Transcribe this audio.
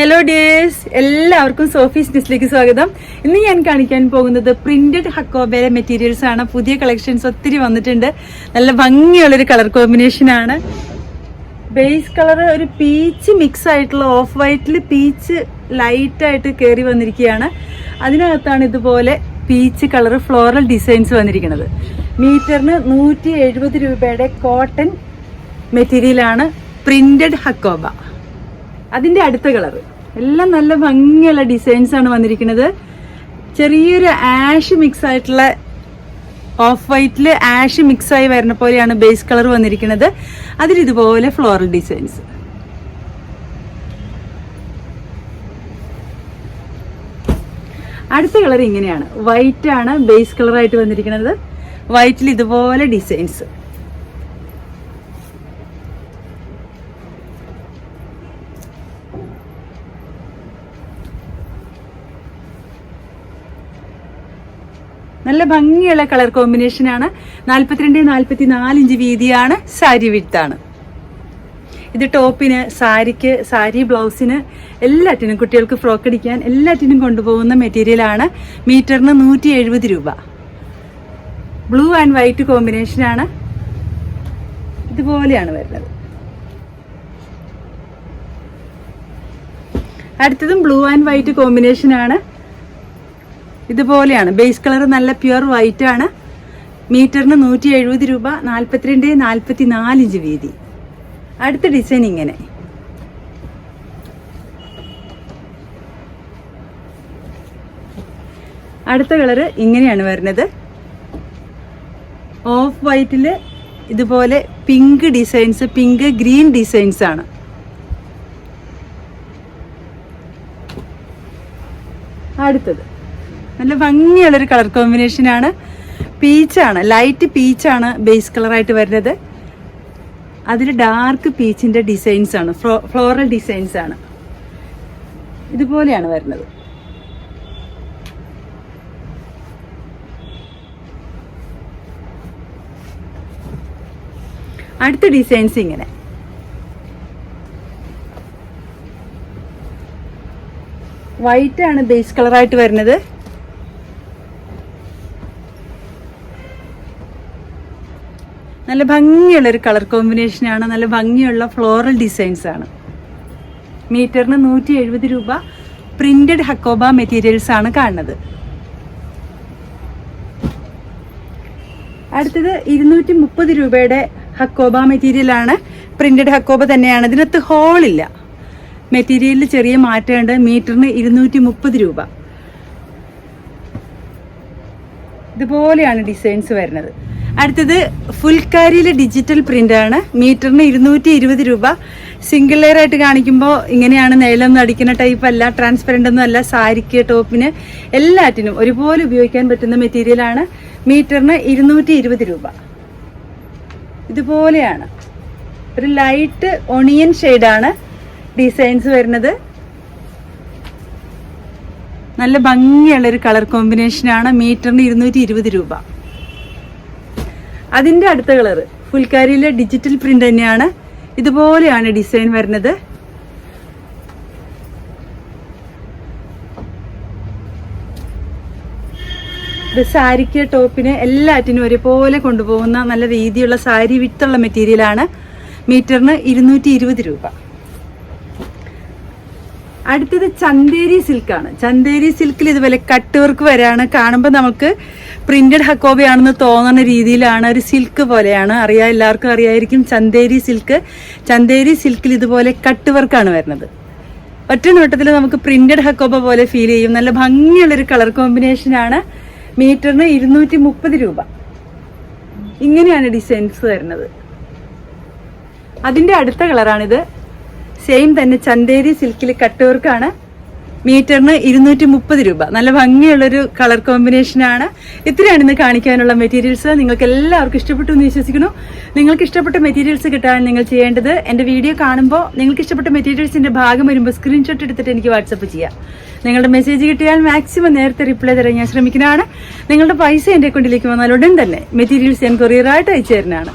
Hello dears എല്ലാവർക്കും സോഫീസ് ഡിസ്ലേക്ക് സ്വാഗതം. ഇന്ന് ഞാൻ കാണിക്കാൻ പോകുന്നത് പ്രിന്റഡ് ഹക്കോബേര മെറ്റീരിയൽസ് ആണ്. പുതിയ കളക്ഷൻസ് ഒത്തിരി വന്നിട്ടുണ്ട്. നല്ല ഭംഗിയുള്ളൊരു കളർ കോമ്പിനേഷൻ ആണ്. ബേസ് കളർ ഒരു പീച്ച് മിക്സ് ആയിട്ടുള്ള ഓഫ് വൈറ്റിൽ പീച്ച് ലൈറ്റ് ആയിട്ട് കയറി വന്നിരിക്കുകയാണ്. അതിനകത്താണ് ഇതുപോലെ പീച്ച് കളർ ഫ്ലോറൽ ഡിസൈൻസ് വന്നിരിക്കുന്നത്. മീറ്ററിന് നൂറ്റി രൂപയുടെ കോട്ടൺ മെറ്റീരിയലാണ് പ്രിന്റഡ് ഹക്കോബ. അതിന്റെ അടുത്ത കളർ. എല്ലാം നല്ല ഭംഗിയുള്ള ഡിസൈൻസ് ആണ് വന്നിരിക്കുന്നത്. ചെറിയൊരു ആഷ് മിക്സ് ആയിട്ടുള്ള ഓഫ് വൈറ്റിൽ ആഷ് മിക്സ് ആയി വരുന്ന പോലെയാണ് ബേസ് കളർ വന്നിരിക്കുന്നത്. അതിൽ ഇതുപോലെ ഫ്ലോറൽ ഡിസൈൻസ് അടുത്ത കളർ ഇങ്ങനെയാണ്. വൈറ്റ് ആണ് ബേസ് കളറായിട്ട് വന്നിരിക്കുന്നത്. വൈറ്റിൽ ഇതുപോലെ ഡിസൈൻസ് നല്ല ഭംഗിയുള്ള കളർ കോമ്പിനേഷനാണ് നാല്പത്തിരണ്ട് നാല്പത്തി നാല് ഇഞ്ച് വീതിയാണ്. സാരി വിത്താണ് ഇത് ടോപ്പിന് സാരിക്ക് സാരി ബ്ലൗസിന് എല്ലാറ്റിനും കുട്ടികൾക്ക് ഫ്രോക്ക് അടിക്കാൻ എല്ലാറ്റിനും കൊണ്ടുപോകുന്ന മെറ്റീരിയലാണ് മീറ്ററിന് നൂറ്റി എഴുപത് രൂപ ബ്ലൂ ആൻഡ് വൈറ്റ് കോമ്പിനേഷനാണ് ഇതുപോലെയാണ് വരുന്നത്. അടുത്തതും ബ്ലൂ ആൻഡ് വൈറ്റ് കോമ്പിനേഷൻ ആണ്. ഇതുപോലെയാണ്. ബേസ് കളർ നല്ല പ്യുർ വൈറ്റ് ആണ്. മീറ്ററിന് നൂറ്റി എഴുപത് രൂപ നാൽപ്പത്തിരണ്ട് നാൽപ്പത്തി നാല് ഇഞ്ച് വീതി. അടുത്ത ഡിസൈൻ ഇങ്ങനെ. അടുത്ത കളറ് ഇങ്ങനെയാണ് വരുന്നത്. ഓഫ് വൈറ്റിൽ ഇതുപോലെ pink designs pink green designs ആണ്. അടുത്തത്. നല്ല ഭംഗിയുള്ളൊരു കളർ കോമ്പിനേഷനാണ് പീച്ചാണ് ലൈറ്റ് പീച്ചാണ് ബേസ് കളറായിട്ട് വരുന്നത്. അതിൽ ഡാർക്ക് പീച്ചിന്റെ ഡിസൈൻസ് ആണ്. ഫ്ലോറൽ ഡിസൈൻസ് ആണ്. ഇതുപോലെയാണ് വരുന്നത്. അടുത്ത ഡിസൈൻസ് ഇങ്ങനെ. വൈറ്റ് ആണ് ബേസ് കളറായിട്ട് വരുന്നത്. നല്ല ഭംഗിയുള്ള ഒരു കളർ കോമ്പിനേഷനാണ് നല്ല ഭംഗിയുള്ള ഫ്ലോറൽ ഡിസൈൻസ് ആണ്. മീറ്ററിന് നൂറ്റി എഴുപത് രൂപ പ്രിന്റഡ് ഹക്കോബ മെറ്റീരിയൽസ് ആണ് കാണുന്നത്. അടുത്തത് ഇരുന്നൂറ്റി മുപ്പത് രൂപയുടെ ഹക്കോബ മെറ്റീരിയൽ ആണ്. പ്രിന്റഡ് ഹക്കോബ തന്നെയാണ്. ഇതിനകത്ത് ഹോളില്ല മെറ്റീരിയലിൽ ചെറിയ മാറ്റമുണ്ട്. മീറ്ററിന് ഇരുന്നൂറ്റി മുപ്പത് രൂപ. ഇതുപോലെയാണ് ഡിസൈൻസ് വരുന്നത്. അടുത്തത് ഫുൽക്കാരിയിലെ ഡിജിറ്റൽ പ്രിന്റ് ആണ്. മീറ്ററിന് ഇരുന്നൂറ്റി ഇരുപത് രൂപ. സിംഗിൾ ലെയർ ആയിട്ട് കാണിക്കുമ്പോൾ ഇങ്ങനെയാണ് നെയിലൊന്നും അടിക്കുന്ന ടൈപ്പ് അല്ല ട്രാൻസ്പെറന്റ് ഒന്നും അല്ല സാരിക്ക് ടോപ്പിന് എല്ലാറ്റിനും ഒരുപോലെ ഉപയോഗിക്കാൻ പറ്റുന്ന മെറ്റീരിയലാണ് മീറ്ററിന് ഇരുന്നൂറ്റി ഇരുപത് രൂപ. ഇതുപോലെയാണ്. ഒരു ലൈറ്റ് ഒണിയൻ ഷെയ്ഡാണ് ഡിസൈൻസ് വരുന്നത്. നല്ല ഭംഗിയുള്ള ഒരു കളർ കോമ്പിനേഷനാണ് മീറ്ററിന് ഇരുന്നൂറ്റി ഇരുപത് രൂപ. അതിന്റെ അടുത്ത കളർ ഫുൽക്കാരിയിലെ ഡിജിറ്റൽ പ്രിന്റ് തന്നെയാണ്. ഇതുപോലെയാണ് ഡിസൈൻ വരുന്നത്. ഇത് സാരിക്ക് ടോപ്പിന് എല്ലാറ്റിനും ഒരുപോലെ കൊണ്ടുപോകുന്ന നല്ല രീതിയുള്ള സാരി വിത്തുള്ള മെറ്റീരിയലാണ് മീറ്ററിന് ഇരുന്നൂറ്റി രൂപ. അടുത്തത് ചന്തേരി സിൽക്കാണ്. ചന്തേരി സിൽക്കിൽ ഇതുപോലെ കട്ട് വർക്ക് വരെയാണ് കാണുമ്പോൾ നമുക്ക് പ്രിന്റഡ് ഹക്കോബയാണെന്ന് തോന്നുന്ന രീതിയിലാണ് ഒരു സിൽക്ക് പോലെയാണ്. അറിയാ എല്ലാവർക്കും അറിയായിരിക്കും ചന്തേരി സിൽക്ക്. ചന്തേരി സിൽക്കിൽ ഇതുപോലെ കട്ട് വർക്കാണ് വരുന്നത്. ഒറ്റ നോട്ടത്തിൽ നമുക്ക് പ്രിന്റഡ് ഹക്കോബ പോലെ ഫീൽ ചെയ്യും. നല്ല ഭംഗിയുള്ളൊരു കളർ കോമ്പിനേഷനാണ് മീറ്ററിന് ഇരുന്നൂറ്റി മുപ്പത് രൂപ. ഇങ്ങനെയാണ് ഡിസൈൻസ് വരുന്നത്. അതിന്റെ അടുത്ത കളറാണിത്. സെയിം തന്നെ ചന്തേരി സിൽക്കിൽ കട്ട് വർക്കാണ് മീറ്ററിന് ഇരുന്നൂറ്റി മുപ്പത് രൂപ. നല്ല ഭംഗിയുള്ളൊരു കളർ കോമ്പിനേഷനാണ് ഇത്രയാണ് ഇന്ന് കാണിക്കാനുള്ള മെറ്റീരിയൽസ് നിങ്ങൾക്ക് എല്ലാവർക്കും ഇഷ്ടപ്പെട്ടു എന്ന് വിശ്വസിക്കുന്നു. നിങ്ങൾക്ക് ഇഷ്ടപ്പെട്ട മെറ്റീരിയൽസ് കിട്ടാൻ നിങ്ങൾ ചെയ്യേണ്ടത് എന്റെ വീഡിയോ കാണുമ്പോൾ നിങ്ങൾക്ക് ഇഷ്ടപ്പെട്ട മെറ്റീരിയൽസിന്റെ ഭാഗം വരുമ്പോൾ സ്ക്രീൻഷോട്ട് എടുത്തിട്ട് എനിക്ക് വാട്സപ്പ് ചെയ്യാം. നിങ്ങളുടെ മെസ്സേജ് കിട്ടിയാൽ മാക്സിമം നേരത്തെ റിപ്ലൈ തരാൻ ഞാൻ ശ്രമിക്കുന്നതാണ്. നിങ്ങളുടെ പൈസ എന്റെ അക്കൗണ്ടിലേക്ക് വന്നാൽ ഉടൻ തന്നെ മെറ്റീരിയൽസ് ഞാൻ കൊറിയറായിട്ട് അയച്ചു തരുന്നതാണ്